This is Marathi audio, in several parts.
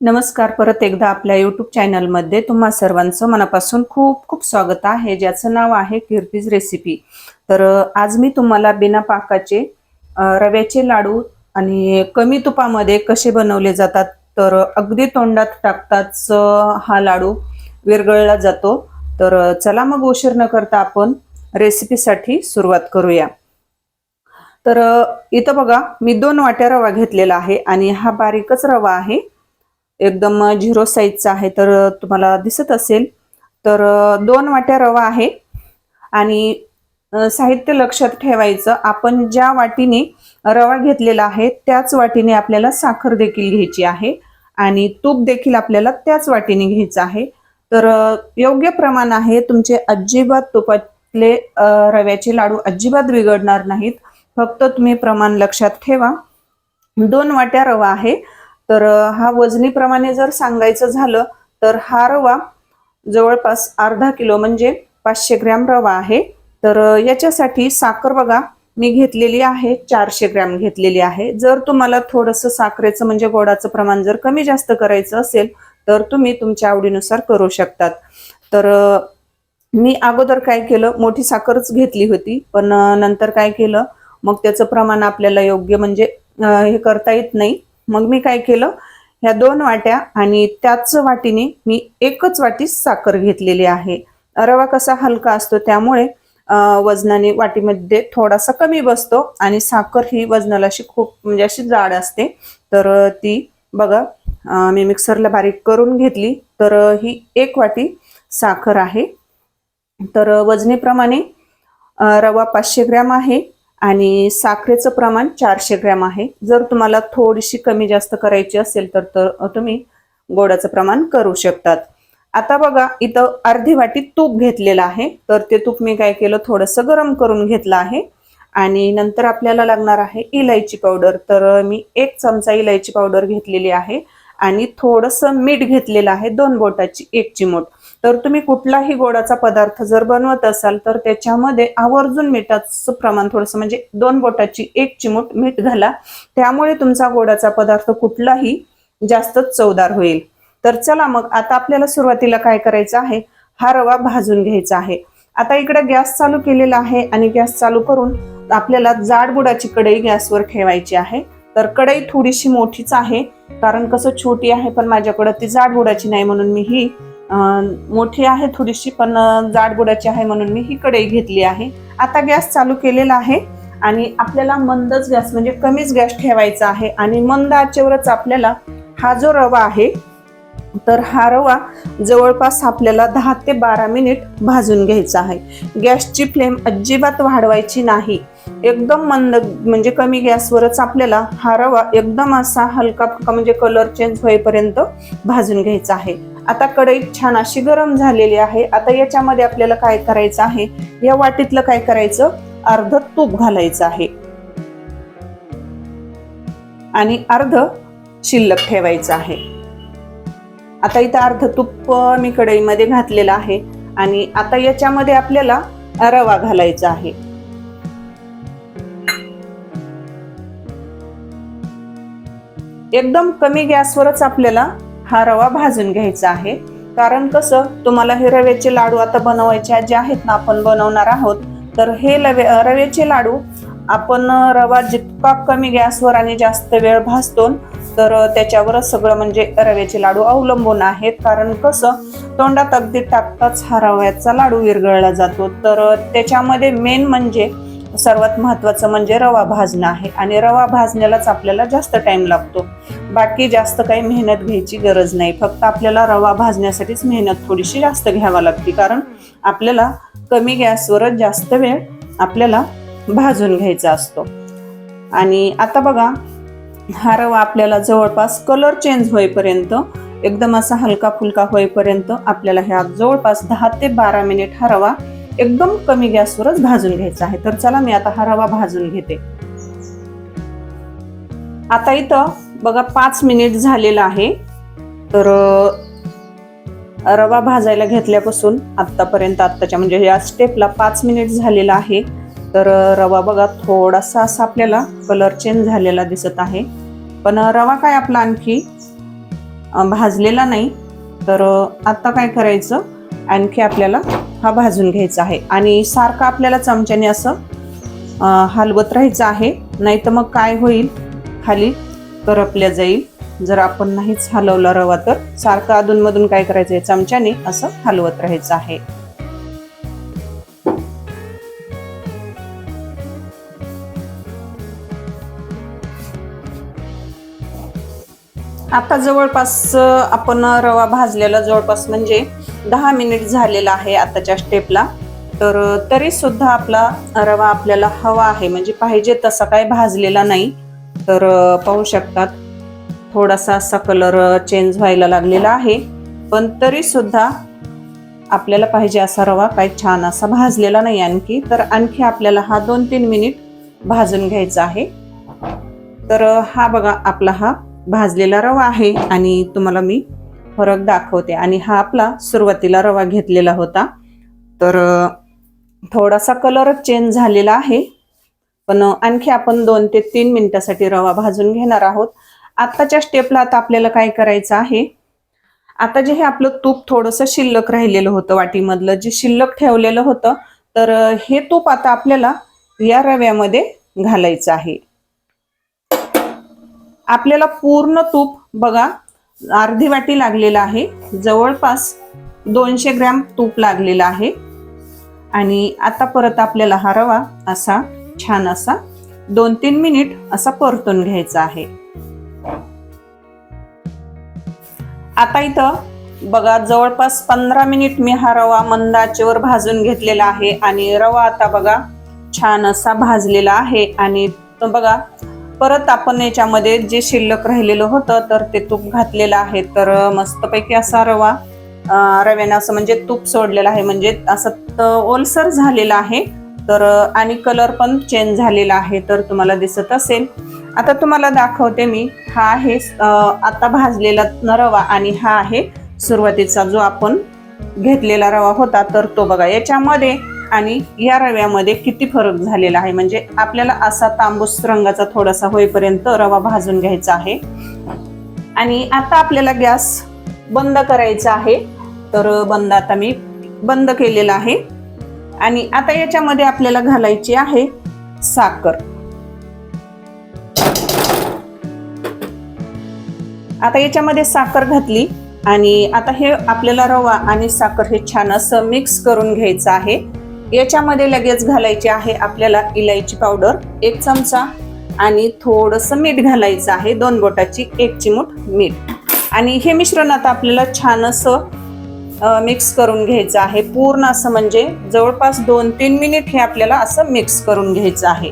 नमस्कार परत एकदा आपल्या यूट्यूब चॅनलमध्ये तुम्हा सर्वांचं मनापासून खूप खूप स्वागत आहे. ज्याचं नाव आहे कीर्तीज रेसिपी तर आज मी तुम्हाला बिना पाकाचे रव्याचे लाडू आणि कमी तुपामध्ये कसे बनवले जातात तर अगदी तोंडात टाकताच हा लाडू विरगळला जातो. तर चला मग उशीर न करता आपण रेसिपीसाठी सुरुवात करूया. तर इथं बघा मी दोन वाट्या रवा घेतलेला आहे आणि हा बारीकच रवा आहे. एकदम झिरो साईजचा आहे तर तुम्हाला दिसत असेल. तर दोन वाट्या रवा आहे. आणि साहित्य लक्षात ठेवायचं आपण ज्या वाटीने रवा घेतलेला आहे त्याच वाटीने आपल्याला साखर देखील घ्यायची आहे. आणि तूप देखील आपल्याला त्याच वाटीने घ्यायचं आहे. तर योग्य प्रमाण आहे तुमचे अजिबात तुपातले रव्याचे लाडू अजिबात बिघडणार नाहीत. फक्त तुम्ही प्रमाण लक्षात ठेवा. दोन वाट्या रवा आहे. तर हा वजनीप्रमाणे जर सांगायचं झालं तर हा रवा जवळपास अर्धा किलो म्हणजे पाचशे ग्रॅम रवा आहे. तर याच्यासाठी साखर बघा मी घेतलेली आहे चारशे ग्रॅम घेतलेली आहे. जर तुम्हाला थोडंसं साखरेचं म्हणजे गोडाचं प्रमाण जर कमी जास्त करायचं असेल तर तुम्ही तुमच्या आवडीनुसार करू शकतात. तर मी अगोदर काय केलं मोठी साखरच घेतली होती पण नंतर काय केलं मग त्याचं प्रमाण आपल्याला योग्य म्हणजे हे करता येत नाही. मग मी काय केलं? ह्या दोन वाट्या आणि त्याच वाटीने मी एकच वाटी साखर घेतलेली आहे. रवा कसा हलका असतो त्यामुळे वजनाने वाटीमध्ये थोडासा कमी बसतो आणि साखर ही वजनाला अशी खूप म्हणजे अशी जाड असते. तर ती बघा मी मिक्सरला बारीक करून घेतली. तर ही एक वाटी साखर आहे. तर वजनेप्रमाणे रवा पाचशे ग्रॅम आहे. आणि साखरेचं प्रमाण चारशे ग्रॅम आहे. जर तुम्हाला थोडीशी कमी जास्त करायची असेल तर तर तुम्ही गोडाचं प्रमाण करू शकतात. आता बघा इथं अर्धी वाटी तूप घेतलेलं आहे. तर ते तूप मी काय केलं थोडंसं गरम करून घेतलं आहे. आणि नंतर आपल्याला लागणार आहे इलायची पावडर. तर मी एक चमचा इलायची पावडर घेतलेली आहे. आणि थोडंसं मीठ घेतलेलं आहे दोन बोटाची एक चिमूट तर तुम्ही कुठलाही गोडाचा पदार्थ जर बनवत असाल तर त्याच्यामध्ये आवर्जून मिठाचं प्रमाण थोडंसं म्हणजे दोन बोटाची एक चिमूट मीठ घाला. त्यामुळे तुमचा गोडाचा पदार्थ कुठलाही जास्त चवदार होईल. तर चला मग आता आपल्याला सुरुवातीला काय करायचं आहे? हा रवा भाजून घ्यायचा आहे. आता इकडे गॅस चालू केलेला आहे आणि गॅस चालू करून आपल्याला जाड बुडाची कढई गॅसवर ठेवायची आहे. तर कढई थोडीशी मोठीच आहे कारण कसं छोटी आहे पण माझ्याकडं ती जाड बुडाची नाही म्हणून मी ही मोठी आहे थोडीशी पण जाडबुडाची आहे म्हणून मी ही कढई घेतली आहे. आता गॅस चालू केलेला आहे आणि आपल्याला मंदच गॅस म्हणजे कमीच गॅस ठेवायचा आहे आणि मंद आचेवरच आपल्याला हा जो रवा आहे तर हा रवा जवळपास आपल्याला दहा ते बारा मिनिट भाजून घ्यायचा आहे. गॅसची फ्लेम अजिबात वाढवायची नाही. एकदम मंद म्हणजे कमी गॅसवरच आपल्याला हा रवा एकदम असा हलका फुलका म्हणजे कलर चेंज होईपर्यंत भाजून घ्यायचा आहे. आता कढई छान अशी गरम झालेली आहे. आता याच्यामध्ये आपल्याला काय करायचं आहे? या वाटीतलं काय करायचं? अर्ध तूप घालायचं आहे. आणि अर्ध शिल्लक ठेवायचं आहे. आता इथं अर्ध तूप मी कढईमध्ये घातलेलं आहे. आणि आता याच्यामध्ये आपल्याला रवा घालायचा आहे. एकदम कमी गॅसवरच आपल्याला हा रवा भाजून घ्यायचा आहे. कारण कसं तुम्हाला हे रव्याचे लाडू आता बनवायचे जे आहेत ना आपण बनवणार आहोत. तर हे लवे रव्याचे लाडू आपण रवा जितका कमी गॅसवर आणि जास्त वेळ भाजतो तर त्याच्यावरच सगळं म्हणजे रव्याचे लाडू अवलंबून आहेत. कारण कसं तोंडात अगदी टाकताच हा रव्याचा लाडू विरघळला जातो. तर त्याच्यामध्ये मेन म्हणजे सर्वात महत्त्वाचं म्हणजे रवा भाजणं आहे. आणि रवा भाजण्यालाच आपल्याला जास्त टाईम लागतो. बाकी जास्त काही मेहनत घ्यायची गरज नाही. फक्त आपल्याला रवा भाजण्यासाठीच मेहनत थोडीशी जास्त घ्यावा लागते. कारण आपल्याला कमी गॅसवरच जास्त वेळ आपल्याला भाजून घ्यायचा असतो. आणि आता बघा हा रवा आपल्याला जवळपास कलर चेंज होईपर्यंत एकदम असा हलका फुलका होईपर्यंत आपल्याला ह्या जवळपास दहा ते बारा मिनिट हा रवा एकदम कमी गॅसवरच भाजून घ्यायचा आहे. तर चला मी आता हा रवा भाजून घेते. आता इथं बघा पाच मिनिट झालेला आहे. तर रवा भाजायला घेतल्यापासून आत्तापर्यंत आत्ताच्या म्हणजे या स्टेपला पाच मिनिट झालेला आहे. तर रवा बघा थोडासा असा आपल्याला कलर चेंज झालेला दिसत आहे. पण रवा काय आपला आणखी भाजलेला नाही. तर आत्ता काय करायचं? आणखी आपल्याला हा भाजून घ्यायचा आहे. आणि सारखं आपल्याला चमच्याने असं हलवत राहायचं आहे. नाही तर मग काय होईल? खाली करपल्या जाईल. जर आपण नाहीच हलवला रवा तर सारखं अधूनमधून काय करायचं आहे? चमच्याने असं हलवत राहायचं आहे. आता जवळपास आपण रवा भाजलेला जवळपास म्हणजे दहा मिनिट झालेला आहे आताच्या स्टेपला तर तरीसुद्धा तरी सुद्धा आपला रवा आपल्याला हवा आहे. म्हणजे पाहिजे तसा काय भाजलेला नाही. तर पाहू शकतात थोडासा असा कलर चेंज व्हायला लागलेला आहे. पण तरी सुद्धा आपल्याला पाहिजे असा रवा काही छान असा भाजलेला नाही आणखी. तर आणखी आपल्याला हा दोन तीन मिनिट भाजून घ्यायचा आहे. तर हा बघा आपला हा भाजलेला रवा आहे. आणि तुम्हाला मी फरक दाखवते. आणि हा आपला सुरुवातीला रवा घेतलेला होता. तर थोडासा कलरच चेंज झालेला आहे. पण आणखी आपण दोन ते तीन मिनिटासाठी रवा भाजून घेणार आहोत. आत्ताच्या स्टेपला आता आपल्याला काय करायचं आहे? आता जे हे आपलं तूप थोडंसं शिल्लक राहिलेलं होतं वाटीमधलं जे शिल्लक ठेवलेलं होतं तर हे तूप आता आपल्याला या रव्यामध्ये घालायचं आहे. आपल्याला पूर्ण तूप बघा अर्धी वाटी लागलेला आहे. जवळपास दोनशे ग्रॅम तूप लागलेलं आहे. आणि आता परत आपल्याला हा रवा असा छान असा दोन तीन मिनिट असा परतून घ्यायचा आहे. आता इथं बघा जवळपास पंधरा मिनिट मी हा रवा मंद आचेवर भाजून घेतलेला आहे. आणि रवा आता बघा छान असा भाजलेला आहे. आणि तो बघा परत आपण याच्यामध्ये जे शिल्लक राहिलेलं होतं तर ते तूप घातलेलं आहे. तर मस्तपैकी असा रवा रव्यानं असं म्हणजे तूप सोडलेलं आहे. म्हणजे असं ओलसर झालेला आहे. तर आणि कलर पण चेंज झालेला आहे तर तुम्हाला दिसत असेल. आता तुम्हाला दाखवते मी. हा आहे आता भाजलेला रवा आणि हा आहे सुरुवातीचा जो आपण घेतलेला रवा होता. तर तो बघा याच्यामध्ये आणि या रव्यामध्ये किती फरक झालेला आहे? म्हणजे आपल्याला असा तांबूस रंगाचा थोडासा होईपर्यंत रवा भाजून घ्यायचा आहे. आणि आता आपल्याला गॅस बंद करायचा आहे. तर बंद आता मी बंद केलेला आहे. आणि आता याच्यामध्ये आपल्याला घालायची आहे साखर. आता याच्यामध्ये साखर घातली आणि आता हे आपल्याला रवा आणि साखर हे छान असं मिक्स करून घ्यायचं आहे. याच्यामध्ये लगेच घालायची आहे आपल्याला इलायची पावडर एक चमचा आणि थोडंसं मीठ घालायचं आहे दोन बोटाची एक चिमूट मीठ. आणि हे मिश्रण आता आपल्याला छान असं मिक्स करून घ्यायचं आहे. पूर्ण असं म्हणजे जवळपास दोन तीन मिनिट हे आपल्याला असं मिक्स करून घ्यायचं आहे.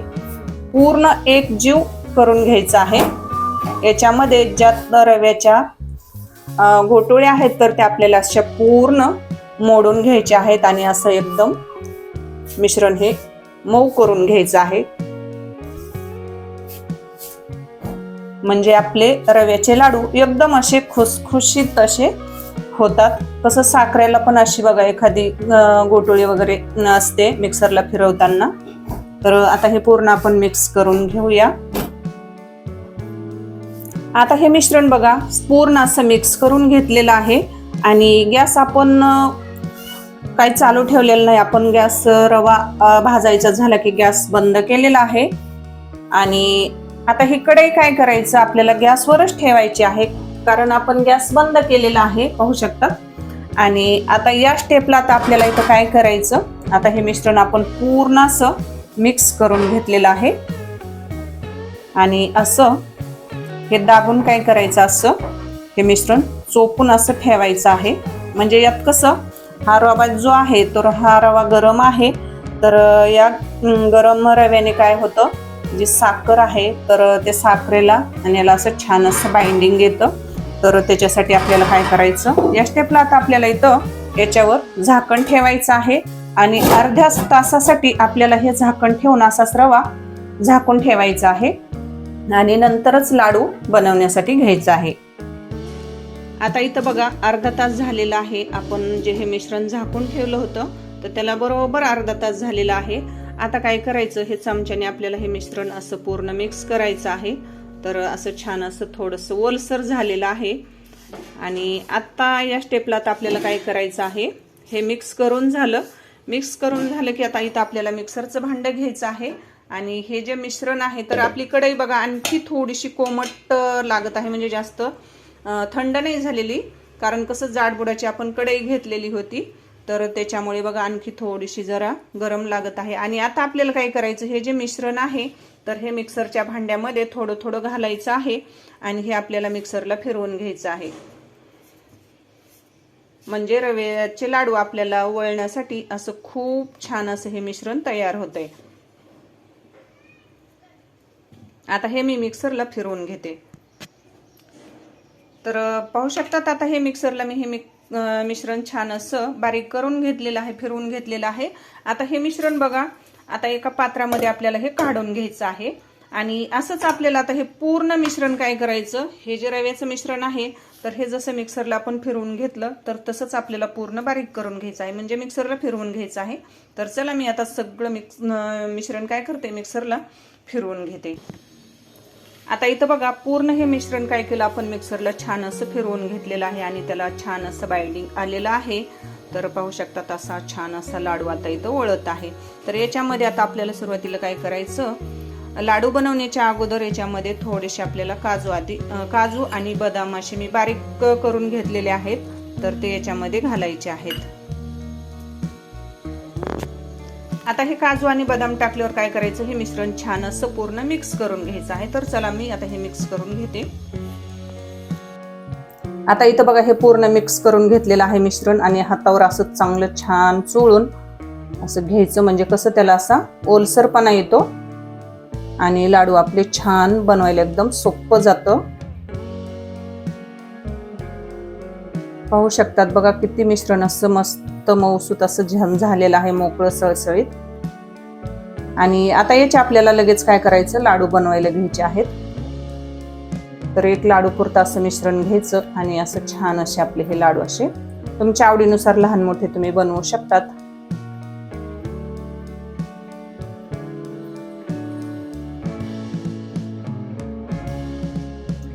पूर्ण एक जीव करून घ्यायचा आहे. याच्यामध्ये ज्या रव्याच्या घोटोळ्या आहेत तर त्या आपल्याला अशा पूर्ण मोडून घ्यायच्या आहेत आणि असं एकदम मिश्रण हे मऊ करून घ्यायचं आहे. म्हणजे आपले रव्याचे लाडू एकदम असे खुसखुशीत असे होतात. तसं साखरेला पण अशी बघा एखादी गोटोळी वगैरे असते मिक्सरला फिरवताना. तर आता हे पूर्ण आपण मिक्स करून घेऊया. आता हे मिश्रण बघा पूर्ण असं मिक्स करून घेतलेलं आहे. आणि गॅस आपण काही चालू ठेवलेलं नाही. आपण गॅस रवा भाजायचा झाला की गॅस बंद केलेला आहे. आणि आता इकडे काय करायचं? आपल्याला गॅसवरच ठेवायची आहे. कारण आपण गॅस बंद केलेला आहे पाहू शकता. आणि आता या स्टेपला आता आपल्याला इथं काय करायचं? आता हे मिश्रण आपण पूर्ण असं मिक्स करून घेतलेलं आहे. आणि असं हे दाबून काय करायचं? असं हे मिश्रण चोपून असं ठेवायचं आहे. म्हणजे यात कसं हा रवा जो आहे तर हा रवा गरम आहे. तर या गरम रव्याने काय होतं? जी साखर आहे तर ते साखरेला आणि याला असं छान असं बाइंडिंग येतं. तर त्याच्यासाठी आपल्याला काय करायचं? या स्टेपला आता आपल्याला इथं याच्यावर झाकण ठेवायचं आहे. आणि अर्ध्या तासासाठी आपल्याला हे झाकण ठेवून असाच रवा झाकून ठेवायचा आहे. आणि नंतरच लाडू बनवण्यासाठी घ्यायचा आहे. आता इथं बघा अर्धा तास झालेला आहे. आपण जे हे मिश्रण झाकून ठेवलं होतं तर त्याला बरोबर अर्धा तास झालेला आहे. आता काय करायचं? हे चमच्याने आपल्याला हे मिश्रण असं पूर्ण मिक्स करायचं आहे. तर असं छान असं थोडंसं ओलसर झालेलं आहे. आणि आत्ता या स्टेपला तर आपल्याला काय करायचं आहे? हे मिक्स करून झालं. मिक्स करून झालं की आता इथं आपल्याला मिक्सरचं भांडं घ्यायचं आहे. आणि हे जे मिश्रण आहे तर आपली कढई बघा आणखी थोडीशी कोमट लागत आहे. म्हणजे जास्त थंड नाही झालेली कारण कसं जाडबुडाची आपण कढई घेतलेली होती तर त्याच्यामुळे बघा आणखी थोडीशी जरा गरम लागत आहे. आणि आता आपल्याला काय करायचं हे जे मिश्रण आहे तर हे मिक्सरच्या भांड्यामध्ये थोडं थोडं घालायचं आहे आणि हे आपल्याला मिक्सरला फिरवून घ्यायचं आहे. म्हणजे रव्याचे लाडू आपल्याला वळण्यासाठी असं खूप छान असं हे मिश्रण तयार होतंय. आता हे मी मिक्सरला फिरवून घेते. तर पाहू शकतात आता हे मिक्सरला मी हे मिक मिश्रण छान असं बारीक करून घेतलेलं आहे फिरवून घेतलेलं आहे. आता हे मिश्रण बघा आता एका पात्रामध्ये आपल्याला हे काढून घ्यायचं आहे. आणि असंच आपल्याला आता हे पूर्ण मिश्रण काय करायचं हे जे रव्याचं मिश्रण आहे तर हे जसं मिक्सरला आपण फिरवून घेतलं तर तसंच आपल्याला पूर्ण बारीक करून घ्यायचं आहे. म्हणजे मिक्सरला फिरवून घ्यायचं आहे. तर चला मी आता सगळं मिक्स मिश्रण काय करते मिक्सरला फिरवून घेते. आता इथं बघा पूर्ण हे मिश्रण काय केलं? आपण मिक्सरला छान असं फिरवून घेतलेलं आहे आणि त्याला छान असं बाइंडिंग आलेलं आहे. तर पाहू शकतात असा छान असा लाडू आता इथं वळत आहे. तर याच्यामध्ये आता आपल्याला सुरुवातीला काय करायचं? लाडू बनवण्याच्या अगोदर याच्यामध्ये थोडेसे आपल्याला काजू आधी काजू आणि बदाम असे मी बारीक करून घेतलेले आहेत. तर ते याच्यामध्ये घालायचे आहेत. आता हे काजू आणि बदाम टाकल्यावर काय करायचं? हे मिश्रण छान असं पूर्ण मिक्स करून घ्यायचं आहे. तर चला मी आता हे मिक्स करून घेते. आता इथं बघा हे पूर्ण मिक्स करून घेतलेलं आहे मिश्रण आणि हातावर असं चांगलं छान चोळून असं घ्यायचं. म्हणजे कसं त्याला असा ओलसरपणा येतो आणि लाडू आपले छान बनवायला एकदम सोपं जातं. पाहू शकतात. बघा किती मिश्रण असं मस्त मऊसूत असं झम झालेलं आहे मोकळं सळसळीत. आणि आता याचे आपल्याला लगेच काय करायचं? लाडू बनवायला घ्यायचे आहेत. तर एक लाडू पुरतं असं मिश्रण घ्यायचं आणि असं छान असे आपले हे लाडू असे तुमच्या आवडीनुसार लहान मोठे तुम्ही बनवू शकतात.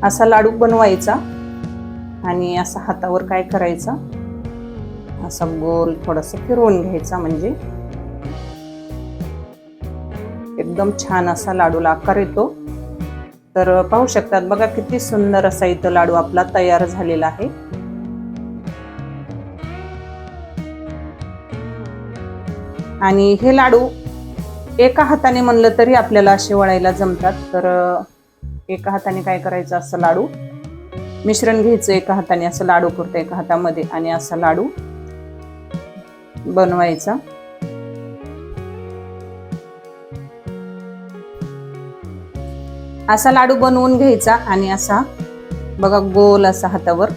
असा लाडू बनवायचा. आणि असं हातावर काय करायचं? असा गोल थोडस फिरवून घ्यायचा म्हणजे. एकदम छान असा लाडूला आकार येतो. तर पाहू शकतात बघा किती सुंदर असा इथं लाडू आपला तयार झालेला आहे. आणि हे लाडू एका हाताने म्हणलं तरी आपल्याला असे वळायला जमतात. तर एका हाताने काय करायचं असं लाडू? मिश्रण घ्यायचं एका हाताने असं लाडू पुरतं एका हातामध्ये आणि असा लाडू बनवायचा. असा लाडू बनवून घ्यायचा आणि असा बघा गोल असा हातावर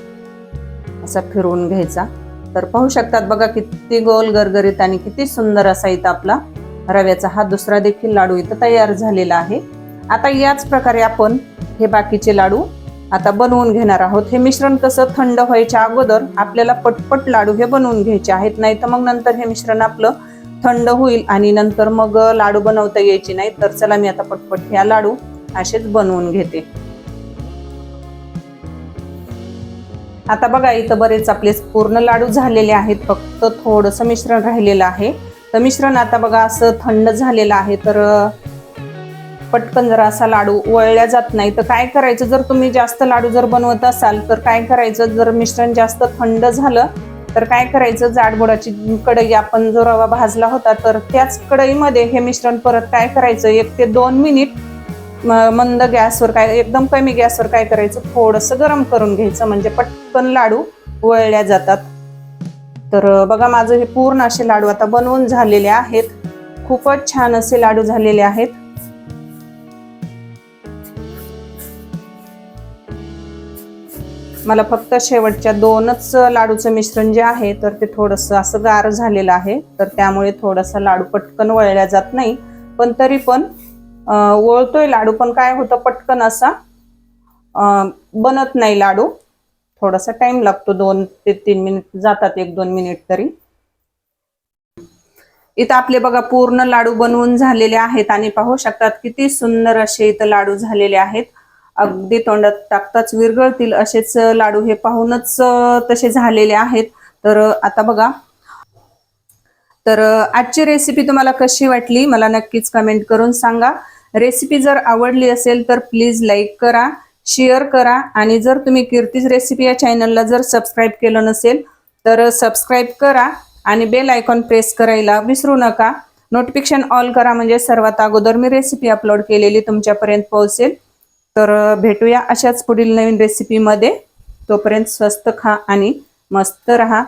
असा फिरवून घ्यायचा. तर पाहू शकतात बघा किती गोल गरगरीत आणि किती सुंदर असा इथं आपला रव्याचा हा दुसरा देखील लाडू इथं तयार झालेला आहे. आता याच प्रकारे आपण हे बाकीचे लाडू आता बनवून घेणार आहोत. हे मिश्रण कसं थंड व्हायच्या अगोदर आपल्याला पटपट लाडू हे बनवून घ्यायचे आहेत. नाही तर मग नंतर हे मिश्रण आपलं थंड होईल आणि नंतर मग लाडू बनवता यायचे नाही तर चला मी आता पटपट ह्या लाडू असेच बनवून घेते. आता बघा इथं बरेच आपले पूर्ण लाडू झालेले आहेत. फक्त थोडंसं मिश्रण राहिलेलं आहे. तर मिश्रण आता बघा असं थंड झालेलं आहे. तर पटकन जर असा लाडू वळल्या जात नाही तर काय करायचं? जर तुम्ही जास्त लाडू जर बनवत असाल तर काय करायचं? जर मिश्रण जास्त थंड झालं तर काय करायचं? जाडबोडाची कढई आपण जो रवा भाजला होता तर त्याच कढईमध्ये हे मिश्रण परत काय करायचं? एक ते दोन मिनिट म- मंद गॅसवर काय एकदम कमी गॅसवर काय करायचं? थोडंसं गरम करून घ्यायचं म्हणजे पटकन लाडू वळल्या जातात. तर बघा माझं हे पूर्ण असे लाडू आता बनवून झालेले आहेत. खूपच छान असे लाडू झालेले आहेत. मला फक्त शेवटच्या दोनच लाडूचं मिश्रण जे आहे तर ते थोडंसं असं गार झालेलं आहे. तर त्यामुळे थोडासा लाडू पटकन वळल्या जात नाही. पण तरी पण वळतोय लाडू पण काय होतं पटकन असा बनत नाही लाडू. थोडासा टाइम लागतो दोन ते तीन मिनिट जातात एक दोन मिनिट तरी. इथं आपले बघा पूर्ण लाडू बनवून झालेले आहेत. आणि पाहू शकतात किती सुंदर असे इथं लाडू झालेले आहेत. अगदी तोंडात टाकताच विरघळतील असेच लाडू हे पाहूनच तसे झालेले आहेत. तर आता बघा. तर आजची रेसिपी तुम्हाला कशी वाटली? मला नक्कीच कमेंट करून सांगा. रेसिपी जर आवडली असेल तर प्लीज लाईक करा शेअर करा आणि जर तुम्ही कीर्तीज रेसिपी या चॅनलला जर सबस्क्राईब केलं नसेल तर सबस्क्राईब करा आणि बेल आयकॉन प्रेस करायला विसरू नका. नोटिफिकेशन ऑल करा म्हणजे सर्वात अगोदर मी रेसिपी अपलोड केलेली तुमच्यापर्यंत पोहोचेल. तर भेटूया अशाच पुढील नवीन रेसिपीमध्ये तोपर्यंत स्वस्त खा आणि मस्त रहा.